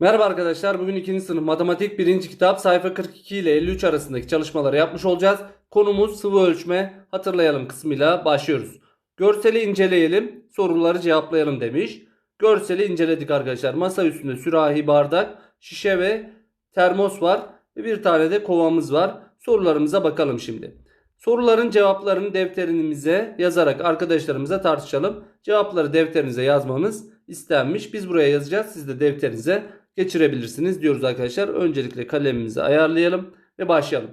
Merhaba arkadaşlar. Bugün 2. sınıf matematik 1. kitap sayfa 42 ile 53 arasındaki çalışmaları yapmış olacağız. Konumuz sıvı ölçme. Hatırlayalım kısmıyla başlıyoruz. Görseli inceleyelim, soruları cevaplayalım demiş. Görseli inceledik arkadaşlar. Masa üstünde sürahi, bardak, şişe ve termos var. Bir tane de kovamız var. Sorularımıza bakalım şimdi. Soruların cevaplarını defterimize yazarak arkadaşlarımıza tartışalım. Cevapları defterinize yazmanız istenmiş. Biz buraya yazacağız. Siz de defterinize geçirebilirsiniz diyoruz arkadaşlar. Öncelikle kalemimizi ayarlayalım ve başlayalım.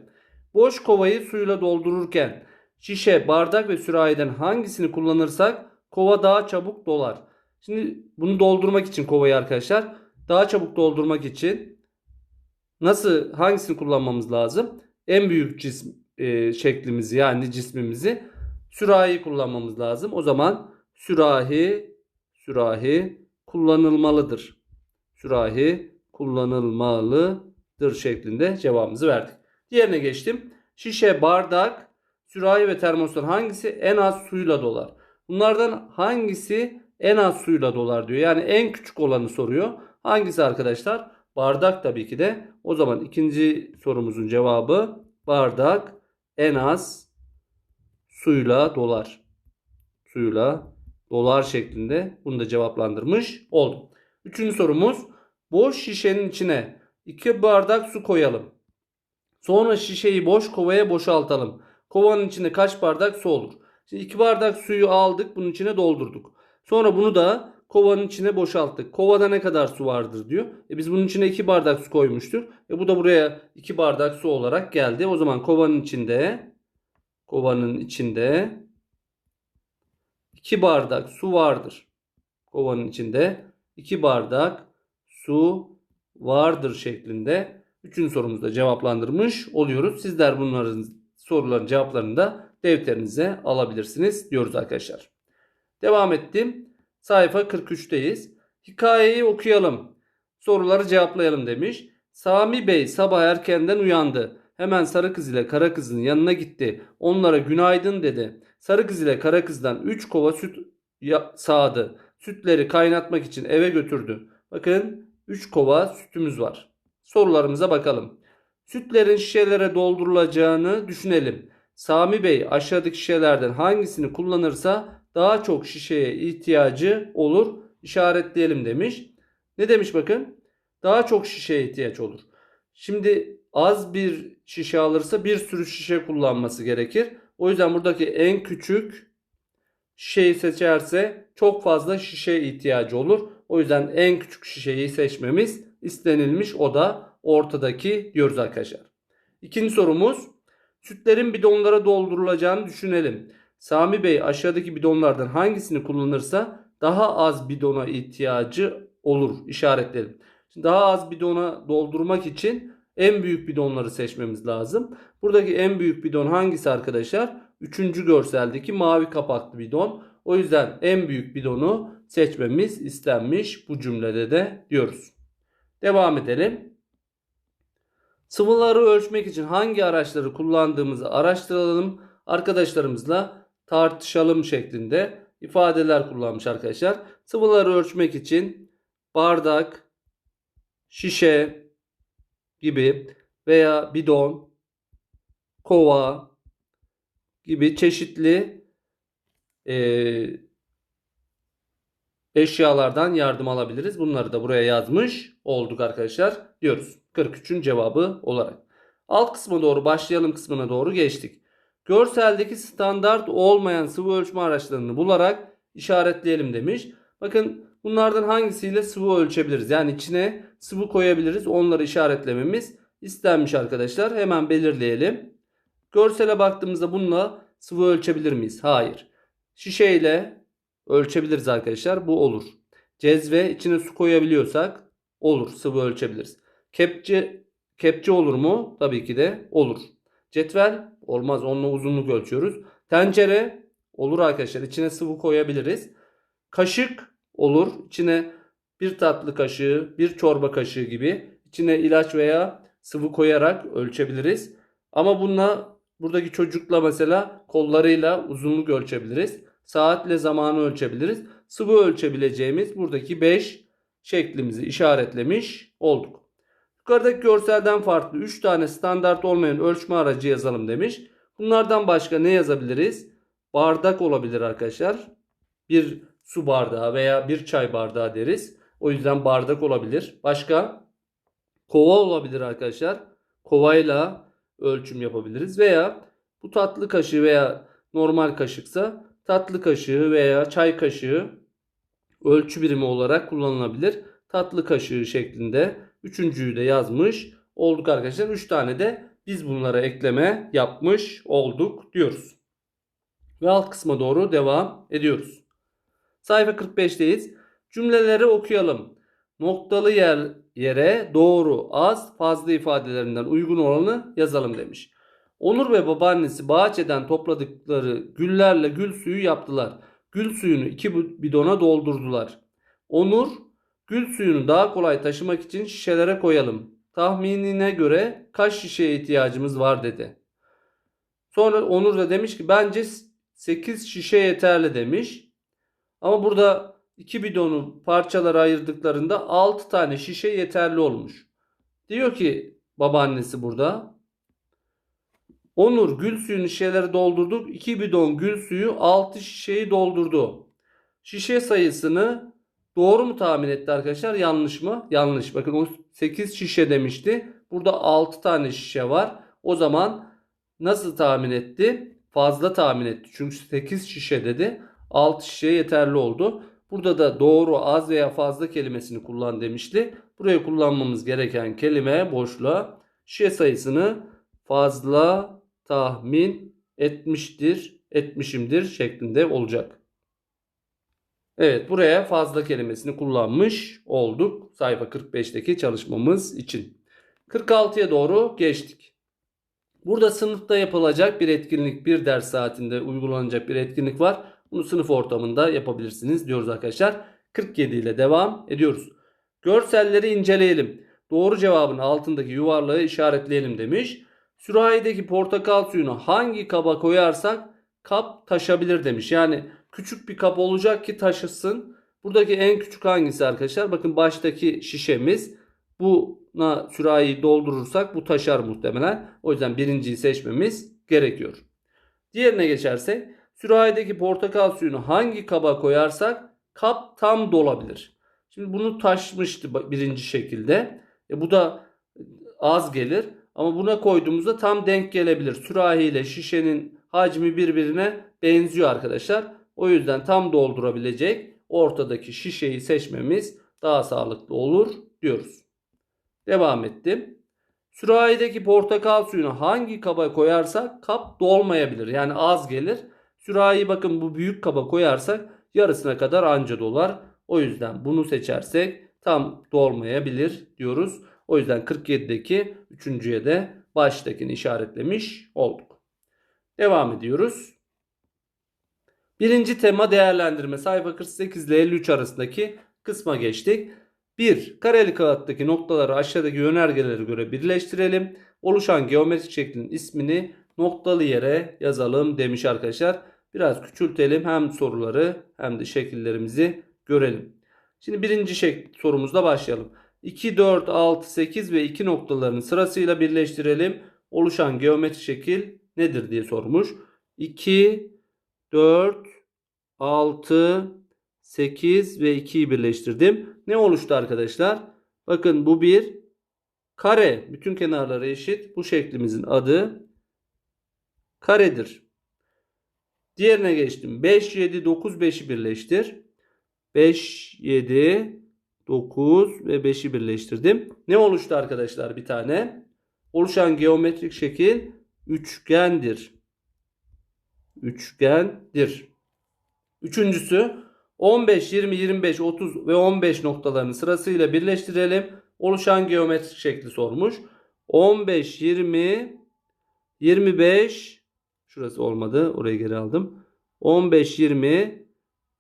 Boş kovayı suyla doldururken şişe, bardak ve sürahiden hangisini kullanırsak kova daha çabuk dolar. Şimdi bunu doldurmak için kovayı arkadaşlar daha çabuk doldurmak için nasıl hangisini kullanmamız lazım? En büyük cism e, şeklimizi yani cismimizi sürahi kullanmamız lazım. O zaman sürahi sürahi kullanılmalıdır. Sürahi kullanılmalıdır şeklinde cevabımızı verdik. Diğerine geçtim. Şişe, bardak, sürahi ve termoslar hangisi en az suyla dolar? Bunlardan hangisi en az suyla dolar diyor. Yani en küçük olanı soruyor. Hangisi arkadaşlar? Bardak tabii ki de. O zaman ikinci sorumuzun cevabı bardak en az suyla dolar. Suyla dolar şeklinde bunu da cevaplandırmış oldum. Üçüncü sorumuz boş şişenin içine iki bardak su koyalım. Sonra şişeyi boş kovaya boşaltalım. Kovanın içinde kaç bardak su olur? Şimdi iki bardak suyu aldık bunun içine doldurduk. Sonra bunu da kovanın içine boşalttık. Kovada ne kadar su vardır diyor. E biz bunun içine iki bardak su koymuştuk. E bu da buraya iki bardak su olarak geldi. O zaman kovanın içinde kovanın içinde 2 bardak su vardır. Kovanın içinde 2 bardak su vardır şeklinde. Üçüncü sorumuzda cevaplandırmış oluyoruz. Sizler bunların soruların cevaplarını da defterinize alabilirsiniz diyoruz arkadaşlar. Devam ettim. Sayfa 43'teyiz. Hikayeyi okuyalım. Soruları cevaplayalım demiş. Sami Bey sabah erkenden uyandı. Hemen sarı kız ile kara kızın yanına gitti. Onlara günaydın dedi. Sarı kız ile kara kızdan 3 kova süt sağdı. Sütleri kaynatmak için eve götürdü. Bakın 3 kova sütümüz var. Sorularımıza bakalım. Sütlerin şişelere doldurulacağını düşünelim. Sami Bey aşağıdaki şişelerden hangisini kullanırsa daha çok şişeye ihtiyacı olur işaretleyelim demiş. Ne demiş bakın? Daha çok şişeye ihtiyaç olur. Şimdi az bir şişe alırsa bir sürü şişe kullanması gerekir. O yüzden buradaki en küçük şişeyi seçerse çok fazla şişe ihtiyacı olur. O yüzden en küçük şişeyi seçmemiz istenilmiş. O da ortadaki diyoruz arkadaşlar. İkinci sorumuz. Sütlerin bidonlara doldurulacağını düşünelim. Sami Bey aşağıdaki bidonlardan hangisini kullanırsa daha az bidona ihtiyacı olur işaretleyelim. Şimdi daha az bidona doldurmak için en büyük bidonları seçmemiz lazım. Buradaki en büyük bidon hangisi arkadaşlar? Üçüncü görseldeki mavi kapaklı bidon. O yüzden en büyük bidonu seçmemiz istenmiş bu cümlede de diyoruz. Devam edelim. Sıvıları ölçmek için hangi araçları kullandığımızı araştıralım. Arkadaşlarımızla tartışalım şeklinde ifadeler kullanmış arkadaşlar. Sıvıları ölçmek için bardak, şişe gibi veya bidon, kova gibi çeşitli eee, eşyalardan yardım alabiliriz. Bunları da buraya yazmış olduk arkadaşlar diyoruz. 43'ün cevabı olarak. Alt kısma doğru başlayalım kısmına doğru geçtik. Görseldeki standart olmayan sıvı ölçme araçlarını bularak işaretleyelim demiş. Bakın bunlardan hangisiyle sıvı ölçebiliriz? Yani içine sıvı koyabiliriz. Onları işaretlememiz istenmiş arkadaşlar. Hemen belirleyelim. Görsele baktığımızda bununla sıvı ölçebilir miyiz? Hayır. Şişeyle ölçebiliriz arkadaşlar. Bu olur. Cezve içine su koyabiliyorsak olur. Sıvı ölçebiliriz. Kepçe kepçe olur mu? Tabii ki de olur. Cetvel olmaz. Onunla uzunluk ölçüyoruz. Tencere olur arkadaşlar. İçine sıvı koyabiliriz. Kaşık olur. İçine bir tatlı kaşığı, bir çorba kaşığı gibi içine ilaç veya sıvı koyarak ölçebiliriz. Ama bununla buradaki çocukla mesela kollarıyla uzunluk ölçebiliriz. Saatle zamanı ölçebiliriz. Sıvı ölçebileceğimiz buradaki 5 şeklimizi işaretlemiş olduk. Yukarıdaki görselden farklı 3 tane standart olmayan ölçme aracı yazalım demiş. Bunlardan başka ne yazabiliriz? Bardak olabilir arkadaşlar. Bir su bardağı veya bir çay bardağı deriz. O yüzden bardak olabilir. Başka? Kova olabilir arkadaşlar. Kovayla ölçüm yapabiliriz. Veya bu tatlı kaşığı veya normal kaşıksa tatlı kaşığı veya çay kaşığı ölçü birimi olarak kullanılabilir. Tatlı kaşığı şeklinde üçüncüyü de yazmış olduk arkadaşlar. Üç tane de biz bunlara ekleme yapmış olduk diyoruz. Ve alt kısma doğru devam ediyoruz. Sayfa 45'teyiz. Cümleleri okuyalım. Noktalı yer yere doğru, az, fazla ifadelerinden uygun olanı yazalım demiş. Onur ve babaannesi bahçeden topladıkları güllerle gül suyu yaptılar. Gül suyunu iki bidona doldurdular. Onur, gül suyunu daha kolay taşımak için şişelere koyalım. Tahminine göre kaç şişeye ihtiyacımız var dedi. Sonra Onur da demiş ki bence 8 şişe yeterli demiş. Ama burada iki bidonu parçalara ayırdıklarında 6 tane şişe yeterli olmuş. Diyor ki babaannesi burada. Onur gül suyunu şişelere doldurduk. 2 bidon gül suyu 6 şişeyi doldurdu. Şişe sayısını doğru mu tahmin etti arkadaşlar? Yanlış mı? Yanlış. Bakın o 8 şişe demişti. Burada 6 tane şişe var. O zaman nasıl tahmin etti? Fazla tahmin etti. Çünkü 8 şişe dedi. 6 şişe yeterli oldu. Burada da doğru az veya fazla kelimesini kullan demişti. Buraya kullanmamız gereken kelime boşluğa şişe sayısını fazla tahmin etmiştir, etmişimdir şeklinde olacak. Evet buraya fazla kelimesini kullanmış olduk sayfa 45'teki çalışmamız için. 46'ya doğru geçtik. Burada sınıfta yapılacak bir etkinlik, bir ders saatinde uygulanacak bir etkinlik var. Bunu sınıf ortamında yapabilirsiniz diyoruz arkadaşlar. 47 ile devam ediyoruz. Görselleri inceleyelim. Doğru cevabın altındaki yuvarlağı işaretleyelim demiş. Sürahideki portakal suyunu hangi kaba koyarsak kap taşabilir demiş. Yani küçük bir kap olacak ki taşısın. Buradaki en küçük hangisi arkadaşlar? Bakın baştaki şişemiz. Buna sürahiyi doldurursak bu taşar muhtemelen. O yüzden birinciyi seçmemiz gerekiyor. Diğerine geçersek sürahideki portakal suyunu hangi kaba koyarsak kap tam dolabilir. Şimdi bunu taşmıştı birinci şekilde. E bu da az gelir. Ama buna koyduğumuzda tam denk gelebilir. Sürahi ile şişenin hacmi birbirine benziyor arkadaşlar. O yüzden tam doldurabilecek ortadaki şişeyi seçmemiz daha sağlıklı olur diyoruz. Devam ettim. Sürahideki portakal suyunu hangi kaba koyarsak kap dolmayabilir. Yani az gelir. Sürahiyi bakın bu büyük kaba koyarsak yarısına kadar anca dolar. O yüzden bunu seçersek tam dolmayabilir diyoruz. O yüzden 47'deki üçüncüye de baştakini işaretlemiş olduk. Devam ediyoruz. Birinci tema değerlendirme sayfa 48 ile 53 arasındaki kısma geçtik. 1. Kareli kağıttaki noktaları aşağıdaki yönergelere göre birleştirelim. Oluşan geometrik şeklin ismini noktalı yere yazalım demiş arkadaşlar. Biraz küçültelim hem soruları hem de şekillerimizi görelim. Şimdi birinci şek sorumuzla başlayalım. 2, 4, 6, 8 ve 2 noktalarını sırasıyla birleştirelim. Oluşan geometrik şekil nedir diye sormuş. 2, 4, 6, 8 ve 2'yi birleştirdim. Ne oluştu arkadaşlar? Bakın bu bir kare. Bütün kenarları eşit. Bu şeklimizin adı karedir. Diğerine geçtim. 5, 7, 9, 5'i birleştir. 5, 7, 9 ve 5'i birleştirdim. Ne oluştu arkadaşlar bir tane? Oluşan geometrik şekil üçgendir. Üçgendir. Üçüncüsü 15, 20, 25, 30 ve 15 noktalarını sırasıyla birleştirelim. Oluşan geometrik şekli sormuş. 15, 20, 25 şurası olmadı. Orayı geri aldım. 15, 20,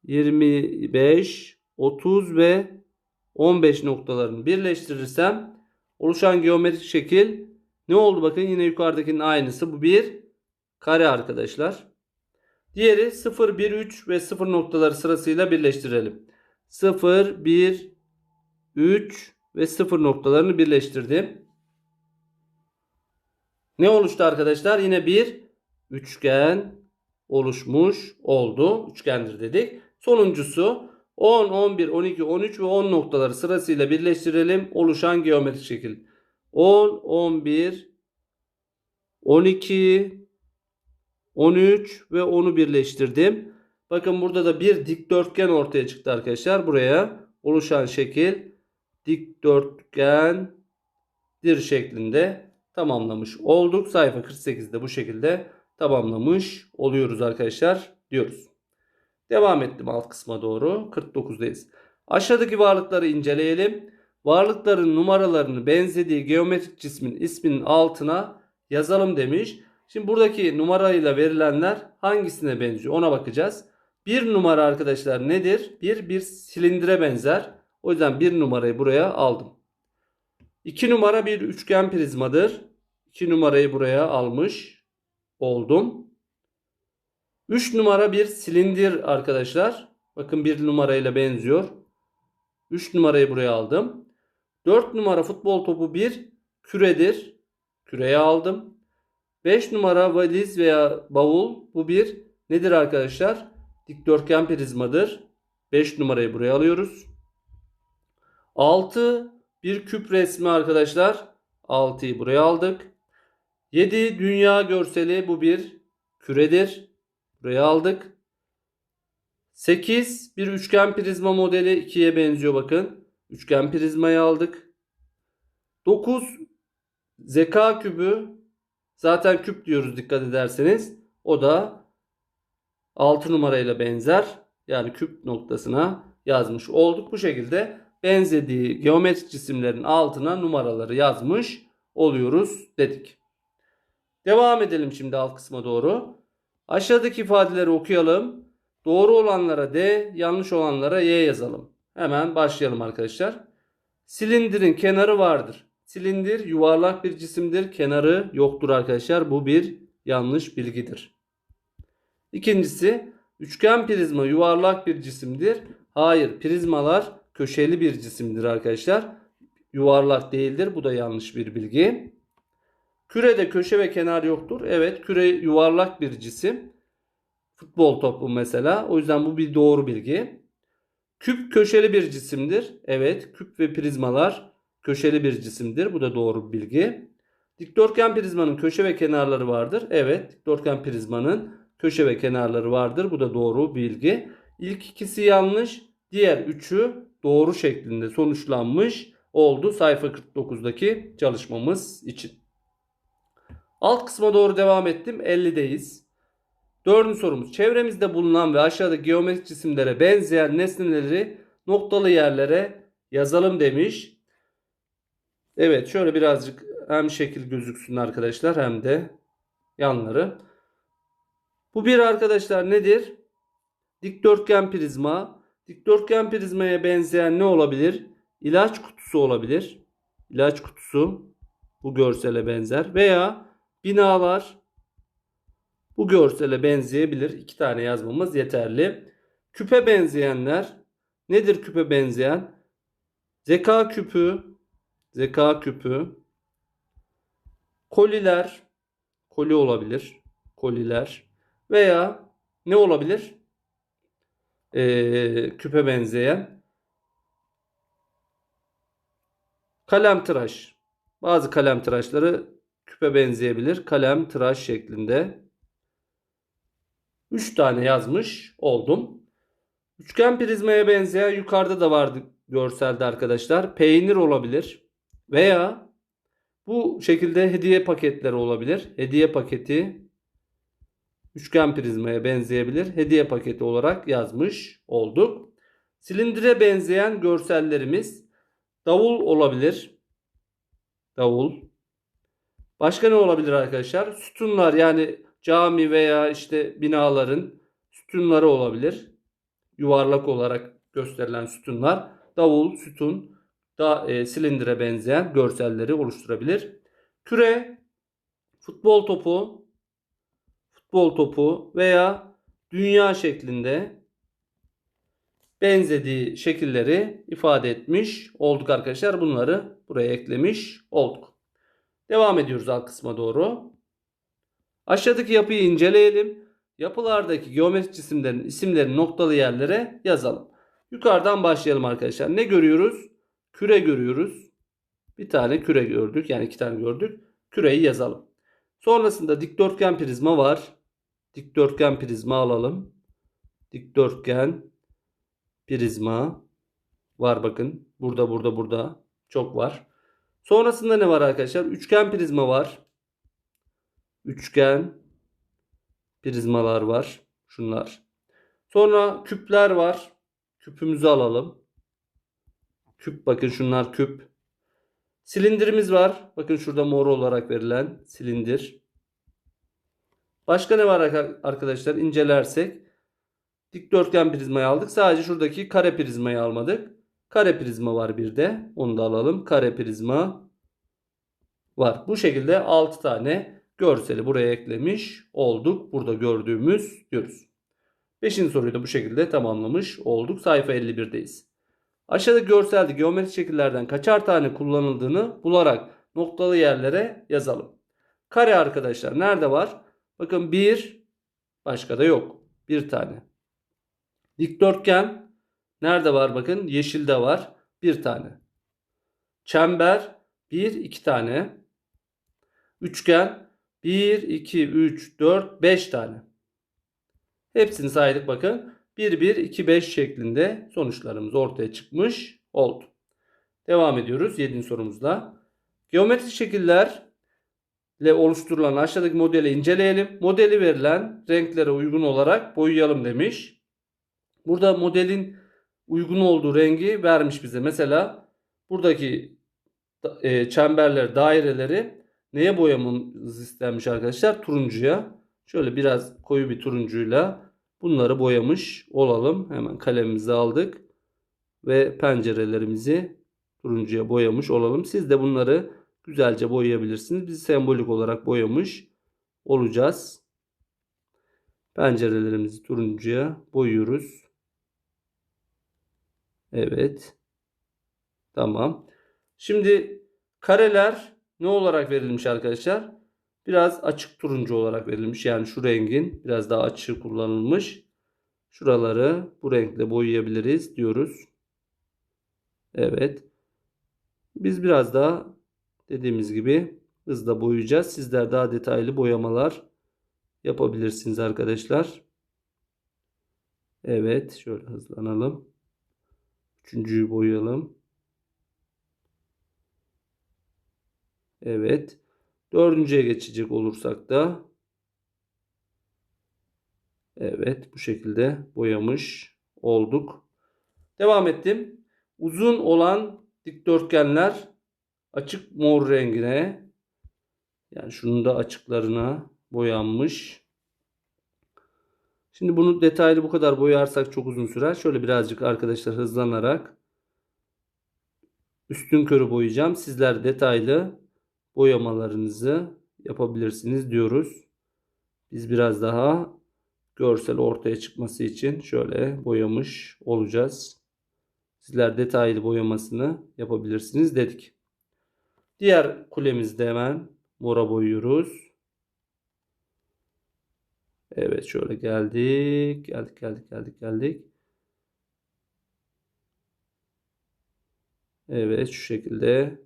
25, 30 ve 15 noktalarını birleştirirsem oluşan geometrik şekil ne oldu bakın yine yukarıdakinin aynısı. Bu bir kare arkadaşlar. Diğeri 0, 1, 3 ve 0 noktaları sırasıyla birleştirelim. 0, 1, 3 ve 0 noktalarını birleştirdim. Ne oluştu arkadaşlar? Yine bir üçgen oluşmuş oldu. Üçgendir dedik. Sonuncusu 10, 11, 12, 13 ve 10 noktaları sırasıyla birleştirelim. Oluşan geometrik şekil. 10, 11, 12, 13 ve 10'u birleştirdim. Bakın burada da bir dikdörtgen ortaya çıktı arkadaşlar. Buraya oluşan şekil dikdörtgendir şeklinde tamamlamış olduk. Sayfa 48'de bu şekilde tamamlamış oluyoruz arkadaşlar diyoruz. Devam ettim alt kısma doğru. 49'dayız. Aşağıdaki varlıkları inceleyelim. Varlıkların numaralarını benzediği geometrik cismin isminin altına yazalım demiş. Şimdi buradaki numarayla verilenler hangisine benziyor ona bakacağız. Bir numara arkadaşlar nedir? Bir bir silindire benzer. O yüzden bir numarayı buraya aldım. İki numara bir üçgen prizmadır. İki numarayı buraya almış oldum. 3 numara bir silindir arkadaşlar. Bakın bir numarayla benziyor. 3 numarayı buraya aldım. 4 numara futbol topu bir küredir. Küreye aldım. 5 numara valiz veya bavul bu bir nedir arkadaşlar? Dikdörtgen prizmadır. 5 numarayı buraya alıyoruz. 6 bir küp resmi arkadaşlar. 6'yı buraya aldık. 7 dünya görseli bu bir küredir. Buraya aldık. 8 bir üçgen prizma modeli 2'ye benziyor bakın. Üçgen prizmayı aldık. 9 zeka kübü zaten küp diyoruz dikkat ederseniz. O da 6 numarayla benzer. Yani küp noktasına yazmış olduk. Bu şekilde benzediği geometrik cisimlerin altına numaraları yazmış oluyoruz dedik. Devam edelim şimdi alt kısma doğru. Aşağıdaki ifadeleri okuyalım. Doğru olanlara D, yanlış olanlara Y yazalım. Hemen başlayalım arkadaşlar. Silindirin kenarı vardır. Silindir yuvarlak bir cisimdir. Kenarı yoktur arkadaşlar. Bu bir yanlış bilgidir. İkincisi üçgen prizma yuvarlak bir cisimdir. Hayır prizmalar köşeli bir cisimdir arkadaşlar. Yuvarlak değildir. Bu da yanlış bir bilgi. Kürede köşe ve kenar yoktur. Evet küre yuvarlak bir cisim. Futbol topu mesela. O yüzden bu bir doğru bilgi. Küp köşeli bir cisimdir. Evet küp ve prizmalar köşeli bir cisimdir. Bu da doğru bir bilgi. Dikdörtgen prizmanın köşe ve kenarları vardır. Evet dikdörtgen prizmanın köşe ve kenarları vardır. Bu da doğru bilgi. İlk ikisi yanlış. Diğer üçü doğru şeklinde sonuçlanmış oldu sayfa 49'daki çalışmamız için. Alt kısma doğru devam ettim. 50'deyiz. Dördüncü sorumuz. Çevremizde bulunan ve aşağıda geometrik cisimlere benzeyen nesneleri noktalı yerlere yazalım demiş. Evet şöyle birazcık hem şekil gözüksün arkadaşlar hem de yanları. Bu bir arkadaşlar nedir? Dikdörtgen prizma. Dikdörtgen prizmaya benzeyen ne olabilir? İlaç kutusu olabilir. İlaç kutusu bu görsele benzer veya binalar bu görsele benzeyebilir. İki tane yazmamız yeterli. Küpe benzeyenler nedir küpe benzeyen? Zeka küpü, zeka küpü, koliler, koli olabilir, koliler veya ne olabilir? Ee, küpe benzeyen kalem tıraş. Bazı kalem tıraşları küpe benzeyebilir. Kalem tıraş şeklinde. 3 tane yazmış oldum. Üçgen prizmaya benzeyen yukarıda da vardı görselde arkadaşlar. Peynir olabilir. Veya bu şekilde hediye paketleri olabilir. Hediye paketi üçgen prizmaya benzeyebilir. Hediye paketi olarak yazmış olduk. Silindire benzeyen görsellerimiz davul olabilir. Davul. Başka ne olabilir arkadaşlar? Sütunlar yani cami veya işte binaların sütunları olabilir. Yuvarlak olarak gösterilen sütunlar. Davul, sütun, da e, silindire benzeyen görselleri oluşturabilir. Küre, futbol topu, futbol topu veya dünya şeklinde benzediği şekilleri ifade etmiş olduk arkadaşlar. Bunları buraya eklemiş olduk. Devam ediyoruz alt kısma doğru. Aşağıdaki yapıyı inceleyelim. Yapılardaki geometrik cisimlerin isimlerini noktalı yerlere yazalım. Yukarıdan başlayalım arkadaşlar. Ne görüyoruz? Küre görüyoruz. Bir tane küre gördük. Yani iki tane gördük. Küreyi yazalım. Sonrasında dikdörtgen prizma var. Dikdörtgen prizma alalım. Dikdörtgen prizma var bakın. Burada burada burada çok var. Sonrasında ne var arkadaşlar? Üçgen prizma var. Üçgen prizmalar var. Şunlar. Sonra küpler var. Küpümüzü alalım. Küp bakın şunlar küp. Silindirimiz var. Bakın şurada mor olarak verilen silindir. Başka ne var arka- arkadaşlar? İncelersek dikdörtgen prizmayı aldık. Sadece şuradaki kare prizmayı almadık. Kare prizma var bir de. Onu da alalım. Kare prizma var. Bu şekilde 6 tane görseli buraya eklemiş olduk. Burada gördüğümüz diyoruz. 5. soruyu da bu şekilde tamamlamış olduk. Sayfa 51'deyiz. Aşağıda görselde geometrik şekillerden kaçar tane kullanıldığını bularak noktalı yerlere yazalım. Kare arkadaşlar nerede var? Bakın bir başka da yok. Bir tane. Dikdörtgen nerede var bakın? Yeşilde var. Bir tane. Çember bir iki tane. Üçgen 1, 2, 3, 4, 5 tane. Hepsini saydık bakın. 1, 1, 2, 5 şeklinde sonuçlarımız ortaya çıkmış oldu. Devam ediyoruz 7. sorumuzda. Geometrik şekillerle oluşturulan aşağıdaki modeli inceleyelim. Modeli verilen renklere uygun olarak boyayalım demiş. Burada modelin uygun olduğu rengi vermiş bize. Mesela buradaki e, çemberler, daireleri neye boyamamız istenmiş arkadaşlar? Turuncuya. Şöyle biraz koyu bir turuncuyla bunları boyamış olalım. Hemen kalemimizi aldık ve pencerelerimizi turuncuya boyamış olalım. Siz de bunları güzelce boyayabilirsiniz. Biz sembolik olarak boyamış olacağız. Pencerelerimizi turuncuya boyuyoruz. Evet. Tamam. Şimdi kareler ne olarak verilmiş arkadaşlar? Biraz açık turuncu olarak verilmiş. Yani şu rengin biraz daha açığı kullanılmış. Şuraları bu renkle boyayabiliriz diyoruz. Evet. Biz biraz daha dediğimiz gibi hızla boyayacağız. Sizler daha detaylı boyamalar yapabilirsiniz arkadaşlar. Evet. Şöyle hızlanalım. Üçüncüyü boyayalım. Evet. Dördüncüye geçecek olursak da evet bu şekilde boyamış olduk. Devam ettim. Uzun olan dikdörtgenler açık mor rengine yani şunun da açıklarına boyanmış. Şimdi bunu detaylı bu kadar boyarsak çok uzun sürer. Şöyle birazcık arkadaşlar hızlanarak üstün körü boyayacağım. Sizler detaylı boyamalarınızı yapabilirsiniz diyoruz. Biz biraz daha görsel ortaya çıkması için şöyle boyamış olacağız. Sizler detaylı boyamasını yapabilirsiniz dedik. Diğer kulemizde hemen mora boyuyoruz. Evet şöyle geldik. Geldik geldik geldik geldik. Evet şu şekilde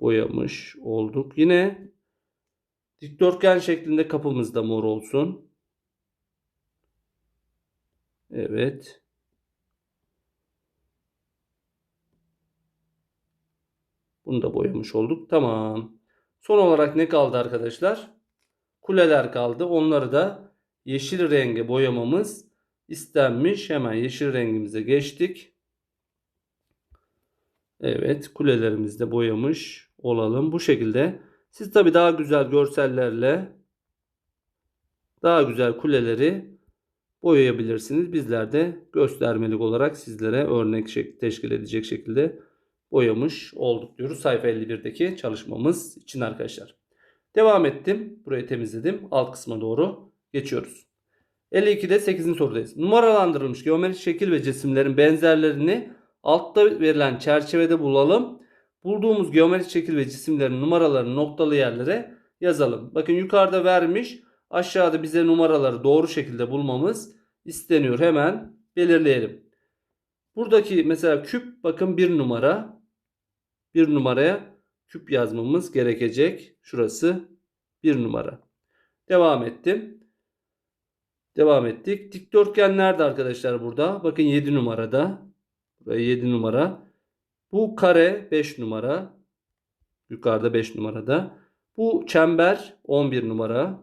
boyamış olduk. Yine dikdörtgen şeklinde kapımız da mor olsun. Evet. Bunu da boyamış olduk. Tamam. Son olarak ne kaldı arkadaşlar? Kuleler kaldı. Onları da yeşil renge boyamamız istenmiş. Hemen yeşil rengimize geçtik. Evet kulelerimizi de boyamış olalım. Bu şekilde siz tabi daha güzel görsellerle daha güzel kuleleri boyayabilirsiniz. Bizler de göstermelik olarak sizlere örnek şek teşkil edecek şekilde boyamış olduk diyoruz. Sayfa 51'deki çalışmamız için arkadaşlar. Devam ettim. Burayı temizledim. Alt kısma doğru geçiyoruz. 52'de 8. sorudayız. Numaralandırılmış geometrik şekil ve cisimlerin benzerlerini altta verilen çerçevede bulalım. Bulduğumuz geometrik şekil ve cisimlerin numaralarını noktalı yerlere yazalım. Bakın yukarıda vermiş. Aşağıda bize numaraları doğru şekilde bulmamız isteniyor. Hemen belirleyelim. Buradaki mesela küp bakın bir numara. Bir numaraya küp yazmamız gerekecek. Şurası bir numara. Devam ettim. Devam ettik. Dikdörtgen nerede arkadaşlar burada? Bakın 7 numarada. Buraya 7 numara. Bu kare 5 numara. Yukarıda 5 numarada. Bu çember 11 numara.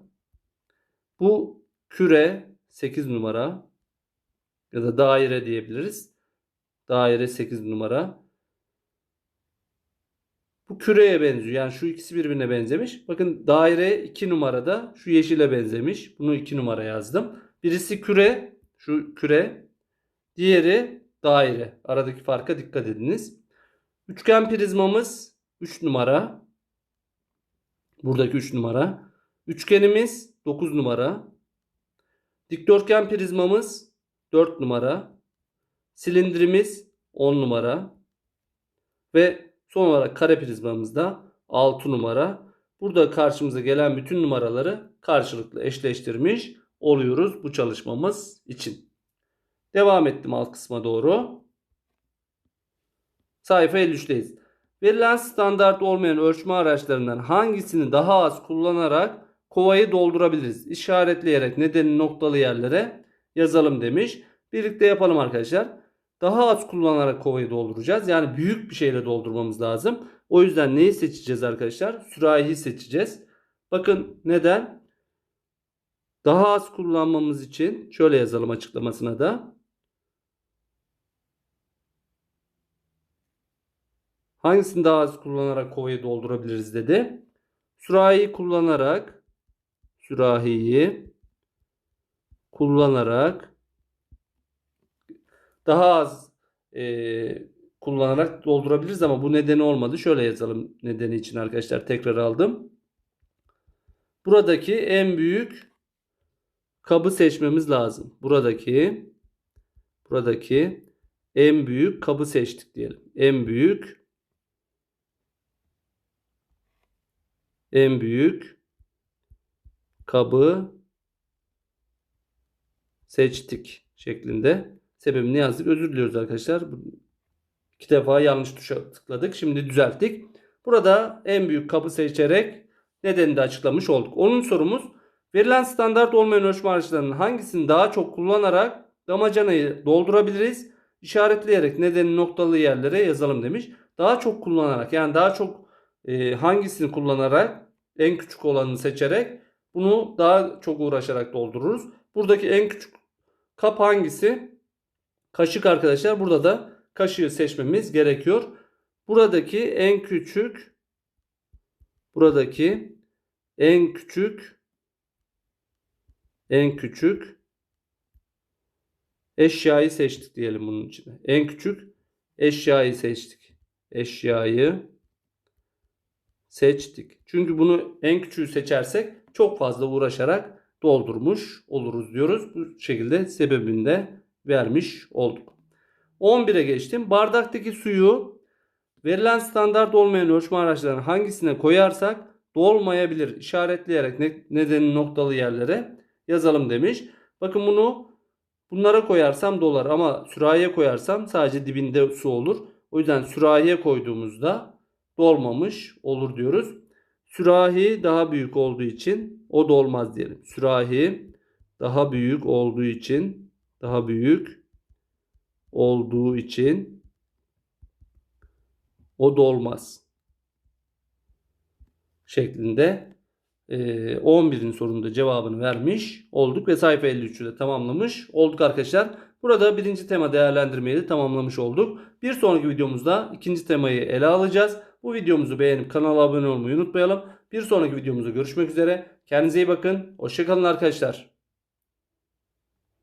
Bu küre 8 numara. Ya da daire diyebiliriz. Daire 8 numara. Bu küreye benziyor. Yani şu ikisi birbirine benzemiş. Bakın daire 2 numarada şu yeşile benzemiş. Bunu 2 numara yazdım. Birisi küre, şu küre. Diğeri daire. Aradaki farka dikkat ediniz. Üçgen prizmamız 3 numara. Buradaki 3 numara. Üçgenimiz 9 numara. Dikdörtgen prizmamız 4 numara. Silindrimiz 10 numara. Ve son olarak kare prizmamızda 6 numara. Burada karşımıza gelen bütün numaraları karşılıklı eşleştirmiş oluyoruz bu çalışmamız için. Devam ettim alt kısma doğru. Sayfa 53'teyiz. Verilen standart olmayan ölçme araçlarından hangisini daha az kullanarak kovayı doldurabiliriz? İşaretleyerek nedeni noktalı yerlere yazalım demiş. Birlikte yapalım arkadaşlar. Daha az kullanarak kovayı dolduracağız. Yani büyük bir şeyle doldurmamız lazım. O yüzden neyi seçeceğiz arkadaşlar? Sürahi seçeceğiz. Bakın neden? Daha az kullanmamız için şöyle yazalım açıklamasına da. Hangisini daha az kullanarak kovayı doldurabiliriz dedi. Sürahiyi kullanarak sürahiyi kullanarak daha az e, kullanarak doldurabiliriz ama bu nedeni olmadı. Şöyle yazalım nedeni için arkadaşlar tekrar aldım. Buradaki en büyük kabı seçmemiz lazım. Buradaki buradaki en büyük kabı seçtik diyelim. En büyük en büyük kabı seçtik şeklinde. Sebebini yazdık. Özür diliyoruz arkadaşlar. İki defa yanlış tuşa tıkladık. Şimdi düzelttik. Burada en büyük kabı seçerek nedenini de açıklamış olduk. Onun sorumuz verilen standart olmayan ölçme araçlarının hangisini daha çok kullanarak damacanayı doldurabiliriz? İşaretleyerek nedeni noktalı yerlere yazalım demiş. Daha çok kullanarak yani daha çok e, hangisini kullanarak en küçük olanını seçerek bunu daha çok uğraşarak doldururuz. Buradaki en küçük kap hangisi? Kaşık arkadaşlar. Burada da kaşığı seçmemiz gerekiyor. Buradaki en küçük buradaki en küçük en küçük eşyayı seçtik diyelim bunun için. En küçük eşyayı seçtik. Eşyayı seçtik. Çünkü bunu en küçüğü seçersek çok fazla uğraşarak doldurmuş oluruz diyoruz. Bu şekilde sebebini de vermiş olduk. 11'e geçtim. Bardaktaki suyu verilen standart olmayan ölçme araçlarının hangisine koyarsak dolmayabilir. İşaretleyerek ne, nedeni noktalı yerlere yazalım demiş. Bakın bunu bunlara koyarsam dolar ama sürahiye koyarsam sadece dibinde su olur. O yüzden sürahiye koyduğumuzda dolmamış olur diyoruz. Sürahi daha büyük olduğu için o dolmaz diyelim. Sürahi daha büyük olduğu için daha büyük olduğu için o dolmaz şeklinde 11'in sorununda cevabını vermiş olduk ve sayfa 53'ü de tamamlamış olduk arkadaşlar. Burada birinci tema değerlendirmeyi de tamamlamış olduk. Bir sonraki videomuzda ikinci temayı ele alacağız. Bu videomuzu beğenip kanala abone olmayı unutmayalım. Bir sonraki videomuzda görüşmek üzere. Kendinize iyi bakın. Hoşçakalın arkadaşlar.